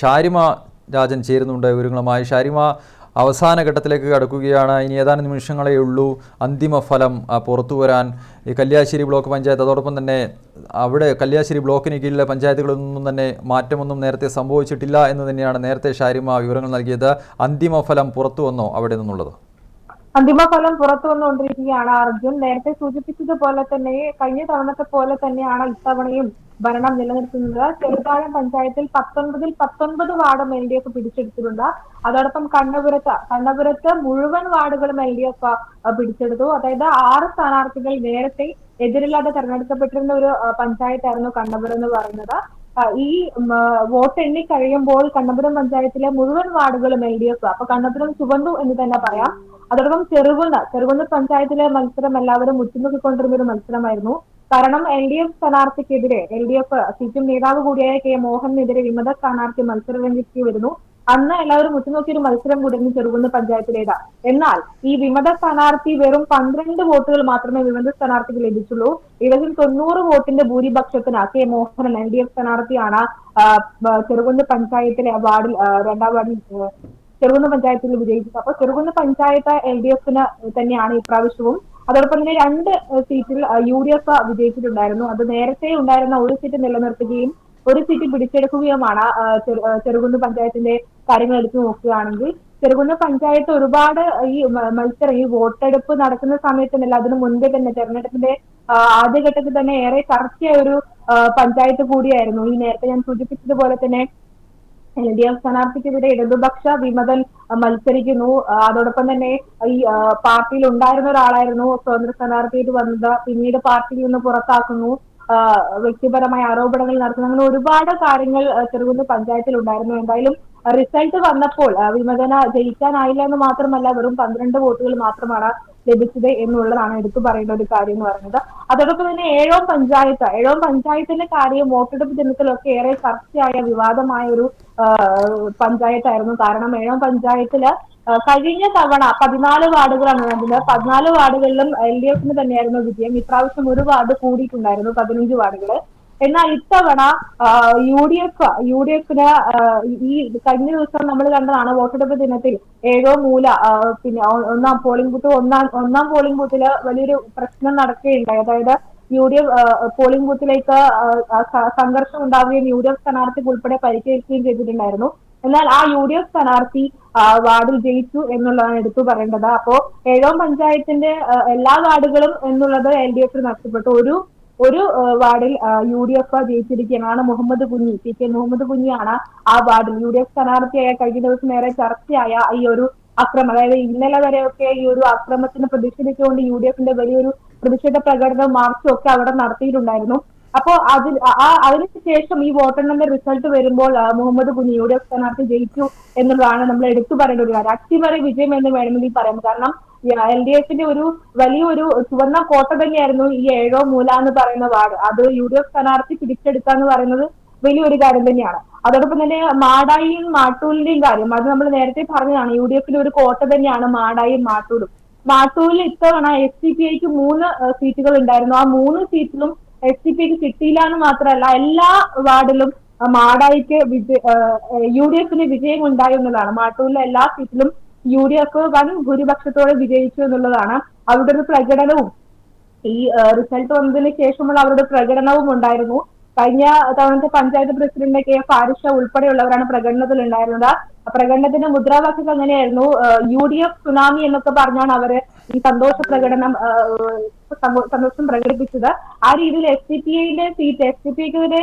ഷാരിമ രാജൻ ചേരുന്നുണ്ട് വിവരങ്ങളുമായി. ഷാരിമ അവസാന ഘട്ടത്തിലേക്ക് കടക്കുകയാണ്. ഇനി ഏതാനും നിമിഷങ്ങളേ ഉള്ളൂ. അന്തിമ ഫലം പുറത്തു വരാൻ. ഈ കല്യാശ്ശേരി ബ്ലോക്ക് പഞ്ചായത്ത് അതോടൊപ്പം തന്നെ അവിടെ കല്യാശ്ശേരി ബ്ലോക്കിന് കീഴിലെ പഞ്ചായത്തുകളൊന്നും തന്നെ മാറ്റമൊന്നും നേരത്തെ സംഭവിച്ചിട്ടില്ല എന്ന് തന്നെയാണ് നേരത്തെ ഷാരിമ വിവരങ്ങൾ നൽകിയത്. അന്തിമ ഫലം പുറത്തു വന്നോ അവിടെ നിന്നുള്ളത്? അന്തിമ ഫലം പുറത്തു വന്നുകൊണ്ടിരിക്കുകയാണ് അർജുൻ. നേരത്തെ സൂചിപ്പിച്ചതുപോലെ തന്നെ കഴിഞ്ഞ തവണത്തെ പോലെ തന്നെയാണ് ഇത്തവണയും ഭരണം നിലനിർത്തുന്നത്. ചെറുതാഴം പഞ്ചായത്തിൽ പത്തൊൻപതിൽ പത്തൊൻപത് വാർഡും എൽ ഡി എഫ് പിടിച്ചെടുത്തിട്ടുണ്ട്. അതോടൊപ്പം കണ്ണപുരത്ത് കണ്ണപുരത്ത് മുഴുവൻ വാർഡുകളും എൽ ഡി എഫ് പിടിച്ചെടുത്തു. അതായത് ആറ് സ്ഥാനാർത്ഥികൾ നേരത്തെ എതിരില്ലാതെ തെരഞ്ഞെടുക്കപ്പെട്ടിരുന്ന ഒരു പഞ്ചായത്തായിരുന്നു കണ്ണപുരം എന്ന് പറയുന്നത്. ഈ വോട്ട് എണ്ണി കഴിയുമ്പോൾ കണ്ണപുരം പഞ്ചായത്തിലെ മുഴുവൻ വാർഡുകളും എൽ ഡി എഫ്. അപ്പൊ കണ്ണപുരം ചുവന്നു എന്ന് തന്നെ പറയാം. അതോടൊപ്പം ചെറുകുന്ന് ചെറുകുന്ന് പഞ്ചായത്തിലെ മത്സരം എല്ലാവരും ഉറ്റുനോക്കിക്കൊണ്ടിരുന്ന ഒരു മത്സരമായിരുന്നു. കാരണം എൽ ഡി എഫ് സ്ഥാനാർത്ഥിക്കെതിരെ എൽ ഡി എഫ് സിപിഎം നേതാവ് കൂടിയായ കെ മോഹനെതിരെ വിമത സ്ഥാനാർത്ഥി മത്സരരംഗത്തേക്ക് വരുന്നു. അന്ന് എല്ലാവരും ഉറ്റുനോക്കിയ ഒരു മത്സരം കൂടിയിരുന്നു ചെറുകുന്ന് പഞ്ചായത്തിലേത്. എന്നാൽ ഈ വിമത സ്ഥാനാർത്ഥി വെറും പന്ത്രണ്ട് വോട്ടുകൾ മാത്രമേ വിമത സ്ഥാനാർത്ഥിക്ക് ലഭിച്ചുള്ളൂ. ഇവരിൽ തൊണ്ണൂറ് വോട്ടിന്റെ ഭൂരിപക്ഷത്തിന് K Mohanan L D F സ്ഥാനാർത്ഥിയാണ് ചെറുകുന്ന് പഞ്ചായത്തിലെ വാർഡിൽ രണ്ടാം വാർഡിൽ ചെറുകുന്ന് പഞ്ചായത്തിൽ വിജയിച്ചത്. അപ്പൊ ചെറുകുന്ന് പഞ്ചായത്ത് എൽ ഡി എഫിന് തന്നെയാണ് ഇപ്രാവശ്യവും അതോടൊപ്പം തന്നെ രണ്ട് സീറ്റിൽ യു ഡി എഫ് വിജയിച്ചിട്ടുണ്ടായിരുന്നു. അത് നേരത്തെ ഉണ്ടായിരുന്ന ഒരു സീറ്റ് നിലനിർത്തുകയും ഒരു സീറ്റ് പിടിച്ചെടുക്കുകയുമാണ് ചെറുകുന്ന് പഞ്ചായത്തിന്റെ കാര്യങ്ങൾ എടുത്തു നോക്കുകയാണെങ്കിൽ. ചെറുകുന്ന് പഞ്ചായത്ത് ഒരുപാട് ഈ മത്സരം ഈ വോട്ടെടുപ്പ് നടക്കുന്ന സമയത്ത് തന്നെ അതിന് മുൻപേ തന്നെ തെരഞ്ഞെടുപ്പിന്റെ ആദ്യഘട്ടത്തിൽ തന്നെ ഏറെ ചർച്ചയായ ഒരു പഞ്ചായത്ത് കൂടിയായിരുന്നു. ഈ നേരത്തെ ഞാൻ സൂചിപ്പിച്ചതുപോലെ തന്നെ എൽ ഡി എഫ് സ്ഥാനാർത്ഥിക്കെതിരെ ഇടതുപക്ഷ വിമതൻ അഹ് മത്സരിക്കുന്നു. അതോടൊപ്പം തന്നെ ഈ പാർട്ടിയിൽ ഉണ്ടായിരുന്ന ഒരാളായിരുന്നു സ്വതന്ത്ര സ്ഥാനാർത്ഥിയായിട്ട് വന്നത്. പിന്നീട് പാർട്ടിയിൽ നിന്ന് പുറത്താക്കുന്നു. വ്യക്തിപരമായ ആരോപണങ്ങൾ നടത്തുന്നു. അങ്ങനെ ഒരുപാട് കാര്യങ്ങൾ ചെറുകുന്ന് പഞ്ചായത്തിൽ ഉണ്ടായിരുന്നു. എന്തായാലും റിസൾട്ട് വന്നപ്പോൾ വിമതന ജയിക്കാനായില്ല എന്ന് മാത്രമല്ല വെറും പന്ത്രണ്ട് വോട്ടുകൾ മാത്രമാണ് ലഭിച്ചത് എന്നുള്ളതാണ് എടുത്തു പറയേണ്ട ഒരു കാര്യം എന്ന് പറയുന്നത്. അതോടൊപ്പം തന്നെ ഏഴോം പഞ്ചായത്ത് ഏഴോം പഞ്ചായത്തിന്റെ കാര്യം വോട്ടെടുപ്പ് ദിനത്തിലൊക്കെ ഏറെ ചർച്ചയായ വിവാദമായ ഒരു പഞ്ചായത്തായിരുന്നു. കാരണം ഏഴോം പഞ്ചായത്തിൽ കഴിഞ്ഞ തവണ പതിനാല് വാർഡുകളാണ് വേണ്ടത് പതിനാല് വാർഡുകളിലും എൽ ഡി എഫിന് തന്നെയായിരുന്നു വിജയം. ഇപ്രാവശ്യം ഒരു വാർഡ് കൂടിയിട്ടുണ്ടായിരുന്നു പതിനഞ്ച് വാർഡുകൾ. എന്നാൽ ഇത്തവണ U D F U D എഫിന് ഈ കഴിഞ്ഞ ദിവസം നമ്മൾ കണ്ടതാണ് വോട്ടെടുപ്പ് ദിനത്തിൽ ഏഴോ മൂല പിന്നെ ഒന്നാം പോളിംഗ് ബൂത്ത് ഒന്നാം ഒന്നാം പോളിംഗ് ബൂത്തിൽ വലിയൊരു പ്രശ്നം നടക്കുകയുണ്ടായി. അതായത് യു ഡി എഫ് പോളിംഗ് ബൂത്തിലേക്ക് സംഘർഷം ഉണ്ടാവുകയും യു ഡി എഫ് സ്ഥാനാർത്ഥിക്ക് ഉൾപ്പെടെ പരിചയിക്കുകയും ചെയ്തിട്ടുണ്ടായിരുന്നു. എന്നാൽ ആ യു ഡി എഫ് സ്ഥാനാർത്ഥി വാർഡിൽ ജയിച്ചു എന്നുള്ളതാണ് എടുത്തു പറയേണ്ടത്. അപ്പോ ഏഴോം പഞ്ചായത്തിന്റെ എല്ലാ വാർഡുകളും എന്നുള്ളത് എൽ ഡി എഫിൽ നഷ്ടപ്പെട്ടു. ഒരു ഒരു വാർഡിൽ യു ഡി എഫ് ജയിച്ചിരിക്കുകയാണ് മുഹമ്മദ് കുഞ്ഞി. പി കെ മുഹമ്മദ് കുഞ്ഞിയാണ് ആ വാർഡിൽ. യു ഡി എഫ് സ്ഥാനാർത്ഥിയായ കഴിഞ്ഞ ദിവസം ഏറെ ചർച്ചയായ ഈ ഒരു അക്രമം. അതായത് ഇന്നലെ വരെയൊക്കെ ഈ ഒരു അക്രമത്തിന് പ്രതിഷേധിച്ചുകൊണ്ട് യു ഡി എഫിന്റെ വലിയൊരു പ്രതിഷേധ പ്രകടനം മാർച്ചും ഒക്കെ അവിടെ നടത്തിയിട്ടുണ്ടായിരുന്നു. അപ്പോ അതിൽ ആ- അതിനുശേഷം ഈ വോട്ടെണ്ണന്റെ റിസൾട്ട് വരുമ്പോൾ Muhammad Kunhi U D F സ്ഥാനാർത്ഥി ജയിച്ചു എന്നുള്ളതാണ് നമ്മൾ എടുത്തു പറയേണ്ട ഒരു കാര്യം. അട്ടിമറി വിജയം എന്ന് വേണമെങ്കിൽ പറയാം. കാരണം എൽ ഡി എഫിന്റെ ഒരു വലിയൊരു ചുവന്ന കോട്ട തന്നെയായിരുന്നു ഈ ഏഴോ മൂല എന്ന് പറയുന്ന വാർഡ്. അത് യു ഡി എഫ് സ്ഥാനാർത്ഥി പിടിച്ചെടുക്കുക എന്ന് പറയുന്നത് വലിയൊരു കാര്യം തന്നെയാണ്. അതോടൊപ്പം തന്നെ മാടായിയും മാട്ടൂലിന്റെയും കാര്യം. അത് നമ്മൾ നേരത്തെ പറഞ്ഞതാണ് യു ഡി എഫിന്റെ ഒരു കോട്ട തന്നെയാണ് മാടായിയും മാട്ടൂലും. മാട്ടൂരിൽ ഇത്തവണ എസ് ഡി പി ഐക്ക് മൂന്ന് സീറ്റുകൾ ഉണ്ടായിരുന്നു. ആ മൂന്ന് സീറ്റിലും എസ് ഡി പി ഐക്ക് കിട്ടിയില്ല എന്ന് മാത്രമല്ല എല്ലാ വാർഡിലും മാടായിക്ക് വിജയ യു ഡി എഫിന് വിജയം ഉണ്ടായി എന്നതാണ്. മാട്ടൂരിലെ എല്ലാ സീറ്റിലും യു ഡി എഫ് വൻ ഭൂരിപക്ഷത്തോടെ വിജയിച്ചു എന്നുള്ളതാണ് അവരുടെ ഒരു പ്രകടനവും. ഈ റിസൾട്ട് വന്നതിന് ശേഷമുള്ള അവരുടെ പ്രകടനവും ഉണ്ടായിരുന്നു. കഴിഞ്ഞ തവണത്തെ panchayat president K F Arisha ഉൾപ്പെടെയുള്ളവരാണ് പ്രകടനത്തിൽ ഉണ്ടായിരുന്നത്. പ്രകടനത്തിന്റെ മുദ്രാവാക്യം അങ്ങനെയായിരുന്നു യു ഡി എഫ് സുനാമി എന്നൊക്കെ പറഞ്ഞാണ് അവർ ഈ സന്തോഷ പ്രകടനം സന്തോഷം പ്രകടിപ്പിച്ചത്. ആ രീതിയിൽ എസ് ഡി പി ഐയുടെ സീറ്റ് എസ് ഡി പി ഐക്കെതിരെ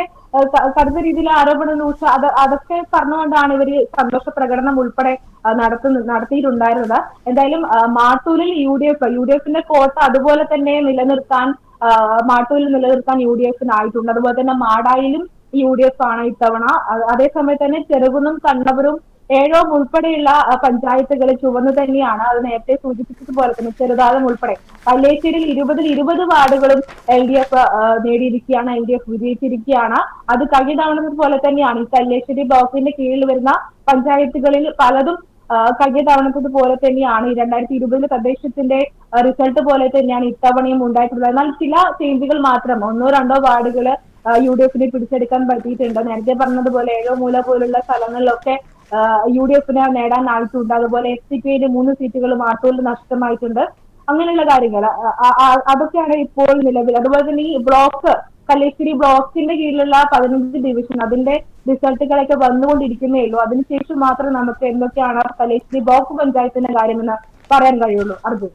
കടുത്ത രീതിയിൽ ആരോപണം ഉന്നയിച്ച അത് അതൊക്കെ പറഞ്ഞുകൊണ്ടാണ് ഇവർ സന്തോഷ പ്രകടനം ഉൾപ്പെടെ നടത്തുന്ന നടത്തിയിട്ടുണ്ടായിരുന്നത്. എന്തായാലും മാട്ടൂരിൽ U D F U D എഫിന്റെ കോട്ട അതുപോലെ തന്നെ നിലനിർത്താൻ മാട്ടൂരിൽ നിലനിർത്താൻ യു ഡി എഫിന് ആയിട്ടുണ്ട് അതുപോലെ തന്നെ മാടായിലും യു ഡി എഫ് ആണ് ഇത്തവണ. അതേസമയത്ത് തന്നെ ചെറുകുന്നും കണ്ണപുരം ഏഴോം ഉൾപ്പെടെയുള്ള പഞ്ചായത്തുകൾ ചുവന്നു തന്നെയാണ് അത് നേരത്തെ സൂചിപ്പിച്ചതുപോലെ തന്നെ ചെറുതാഴം ഉൾപ്പെടെ. പല്ലേശ്ശേരിയിൽ ഇരുപതിൽ ഇരുപത് വാർഡുകളും എൽ ഡി എഫ് നേടിയിരിക്കുകയാണ് എൽ ഡി എഫ് വിജയിച്ചിരിക്കുകയാണ്. അത് കഴിഞ്ഞ പോലെ തന്നെയാണ്. ഈ കല്ലേശ്ശേരി ബ്ലോക്കിന്റെ കീഴിൽ വരുന്ന പഞ്ചായത്തുകളിൽ പലതും കഴിഞ്ഞ തവണത്തത് പോലെ തന്നെയാണ്. രണ്ടായിരത്തി ഇരുപതിലെ തദ്ദേശത്തിന്റെ റിസൾട്ട് പോലെ തന്നെയാണ് ഇത്തവണയും ഉണ്ടായിട്ടുള്ളത്. എന്നാൽ ചില ചേഞ്ചുകൾ മാത്രം ഒന്നോ രണ്ടോ വാർഡുകൾ യു ഡി എഫിനെ പിടിച്ചെടുക്കാൻ പറ്റിയിട്ടുണ്ട്. നേരത്തെ പറഞ്ഞതുപോലെ ഏഴോ മൂല പോലുള്ള സ്ഥലങ്ങളിലൊക്കെ യു ഡി എഫിന് നേടാനായിട്ടുണ്ട് അതുപോലെ എസ് സി പി ഐന് മൂന്ന് സീറ്റുകൾ മാട്ടൂരിൽ നഷ്ടമായിട്ടുണ്ട്. അങ്ങനെയുള്ള കാര്യങ്ങൾ. അതൊക്കെയാണ് ഇപ്പോൾ നിലവിൽ. അതുപോലെ തന്നെ ഈ ബ്ലോക്ക് കല്ലേശ്ശേരി ബ്ലോക്കിന്റെ കീഴിലുള്ള പതിനഞ്ച് ഡിവിഷൻ അതിന്റെ റിസൾട്ടുകളൊക്കെ വന്നുകൊണ്ടിരിക്കുന്നേ ഉള്ളൂ. അതിനുശേഷം മാത്രം നമുക്ക് എന്തൊക്കെയാണ് കല്ലേശ്ശേരി ബ്ലോക്ക് പഞ്ചായത്തിന്റെ കാര്യമെന്ന് പറയാൻ കഴിയുള്ളൂ. അർജുൻ.